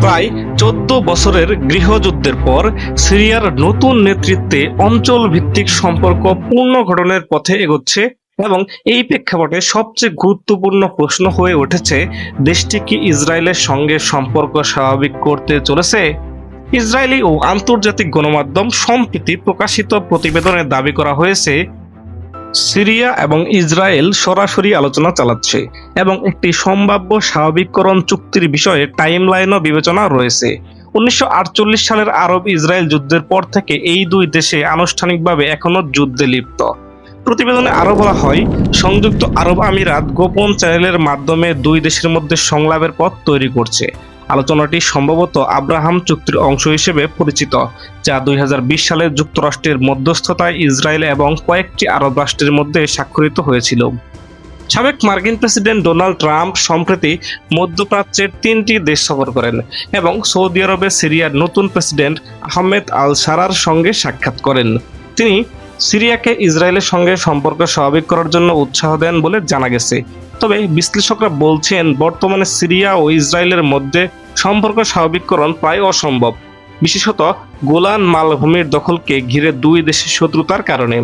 প্রায় চোদ্দ বছরের গৃহযুদ্ধের পর সিরিয়ার নতুন নেতৃত্বে অঞ্চল ভিত্তিক সম্পর্ক পুনর্গঠনের পথে এগোচ্ছে এবং এই প্রেক্ষাপটে সবচেয়ে গুরুত্বপূর্ণ প্রশ্ন হয়ে উঠেছে, দেশটি কি ইসরায়েলের সঙ্গে সম্পর্ক স্বাভাবিক করতে চলেছে? ইসরায়েলি ও আন্তর্জাতিক গণমাধ্যম সম্প্রতি প্রকাশিত প্রতিবেদনে দাবি করা হয়েছে সিরিয়া এবং ইসরায়েল সরাসরি আলোচনা চালাচ্ছে এবং একটি সম্ভাব্য স্বাভাবিককরণ চুক্তির বিষয়ে টাইমলাইনও বিবেচনা রয়েছে। উনিশশো সালের আরব ইসরায়েল যুদ্ধের পর থেকে এই দুই দেশে আনুষ্ঠানিকভাবে এখনও যুদ্ধে লিপ্ত। প্রতিবেদনে আরও বলা হয়, সংযুক্ত আরব আমিরাত গোপন চ্যানেলের মাধ্যমে দুই দেশের মধ্যে সংলাপের পথ তৈরি করছে। আলোচনাটি সম্ভবত আব্রাহাম চুক্তির অংশ হিসেবে পরিচিত, যা দুই সালে যুক্তরাষ্ট্রের মধ্যস্থতায় ইসরায়েল এবং কয়েকটি আরব রাষ্ট্রের মধ্যে স্বাক্ষরিত হয়েছিল। সাবেক মার্কিন প্রেসিডেন্ট ডোনাল্ড ট্রাম্প সম্প্রতি মধ্যপ্রাচ্যের তিনটি দেশ সফর করেন এবং সৌদি আরবে সিরিয়ার নতুন প্রেসিডেন্ট আহমেদ আল সারার সঙ্গে সাক্ষাৎ করেন। তিনি সিরিয়াকে ইসরায়েলের সঙ্গে সম্পর্ক স্বাভাবিক করার জন্য উৎসাহ দেন বলে জানা গেছে। তবে বিশ্লেষকরা বলছেন, বর্তমানে সিরিয়া ও ইসরায়েলের মধ্যে সম্পর্ক স্বাভাবিককরণ প্রায় অসম্ভব। বিশেষত গোলান মালভূমির দখলকে ঘিরে দুই দেশের শত্রুতার কারণে।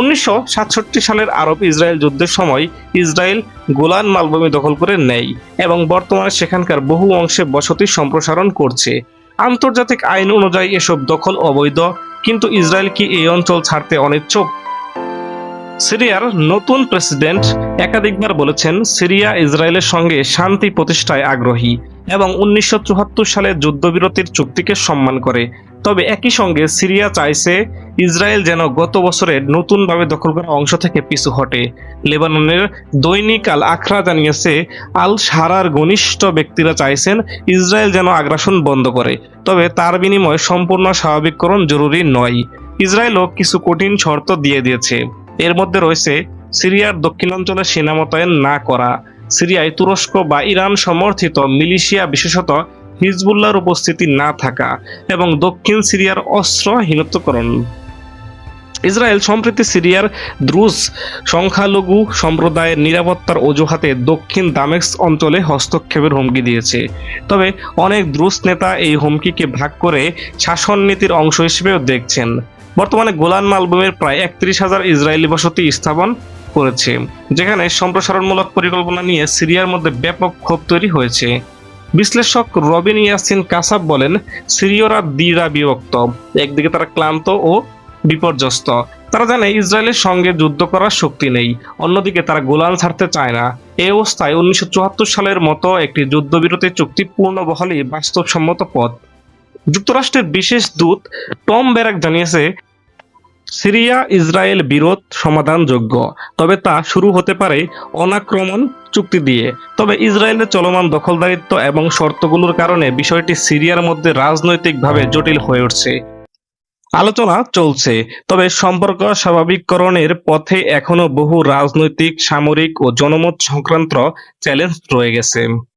উনিশশো সাতষট্টি সালের আরব ইসরায়েল যুদ্ধের সময় ইসরায়েল গোলান মালভূমি দখল করে নেয় এবং বর্তমানে সেখানকার বহু অংশে বসতি সম্প্রসারণ করছে। আন্তর্জাতিক আইন অনুযায়ী এসব দখল অবৈধ, কিন্তু ইসরায়েল কি এই অঞ্চল ছাড়তে অনিচ্ছুক? সিরিয়ার নতুন প্রেসিডেন্ট একাধিকবার বলেছেন সিরিয়া ইসরায়েলের সঙ্গে শান্তি প্রতিষ্ঠায় আগ্রহী এবং উনিশশো সালে যুদ্ধবিরতির চুক্তিকে সম্মান করে। তবে একই সঙ্গে সিরিয়া চাইছে ইসরায়েল যেন গত বছরের নতুনভাবে দখল করা অংশ থেকে পিছু হটে। লেবাননের দৈনিক আল আখরা জানিয়েছে, আল সারার ঘনিষ্ঠ ব্যক্তিরা চাইছেন ইসরায়েল যেন আগ্রাসন বন্ধ করে। তবে তার বিনিময়ে সম্পূর্ণ স্বাভাবিককরণ জরুরি নয়। ইসরায়েলও কিছু কঠিন শর্ত দিয়ে দিয়েছে। এর মধ্যে রয়েছে সিরিয়ার দক্ষিণাঞ্চলে সেনা মোতায়েন না করা, সিরিয়ায় তুরস্ক বা ইরান সমর্থিত মিলিশিয়া বিশেষত হিজবুল্লাহর উপস্থিতি না থাকা এবং দক্ষিণ সিরিয়ার অস্ত্র হীনত্বকরণ। ইসরায়েল সম্প্রতি সিরিয়ার দ্রুজ সংখ্যালঘু সম্প্রদায়ের নিরাপত্তার অজুহাতে দক্ষিণ দামেক্স অঞ্চলে হস্তক্ষেপের হুমকি দিয়েছে। তবে অনেক দ্রুজ নেতা এই হুমকিকে ভাগ করে শাসন নীতির অংশ হিসেবেও দেখছেন। বর্তমানে গোলান মালভূমির প্রায় একত্রিশ হাজার ইসরায়েলি বসতি স্থাপন করেছে, যেখানে সম্প্রসারণমূলক পরিকল্পনা নিয়ে সিরিয়ার মধ্যে ব্যাপক ক্ষোভ তৈরি হয়েছে। বিশ্লেষক রবিন ইয়াসিন কাসাব বলেন, সিরিয়রা দ্বিধা বিভক্ত, একদিকে তারা ক্লান্ত ও বিপর্যস্ত। তারা জানে ইসরায়েলের সঙ্গে যুদ্ধ করার শক্তি নেই, অন্যদিকে তারা গোলান ছাড়তে চায় না। এ অবস্থায় উনিশশো চুয়াত্তর সালের মতো একটি যুদ্ধবিরতি চুক্তি পূর্ণবহালই বাস্তবসম্মত পথ। যুক্তরাষ্ট্রের বিশেষ দূত টম ব্যারাক জানিয়েছে সিরিয়া ইসরায়েল বিরোধ সমাধানযোগ্য, তবে তা শুরু হতে পারে অনাক্রমণ চুক্তি দিয়ে। তবে ইসরায়েলের চলমান দখলদারিত্ব এবং শর্তগুলোর কারণে বিষয়টি সিরিয়ার মধ্যে রাজনৈতিকভাবে জটিল হয়ে উঠছে। আলোচনা চলছে, তবে সম্পর্ক স্বাভাবিককরণের পথে এখনও বহু রাজনৈতিক, সামরিক ও জনমত সংক্রান্ত চ্যালেঞ্জ রয়ে গেছে।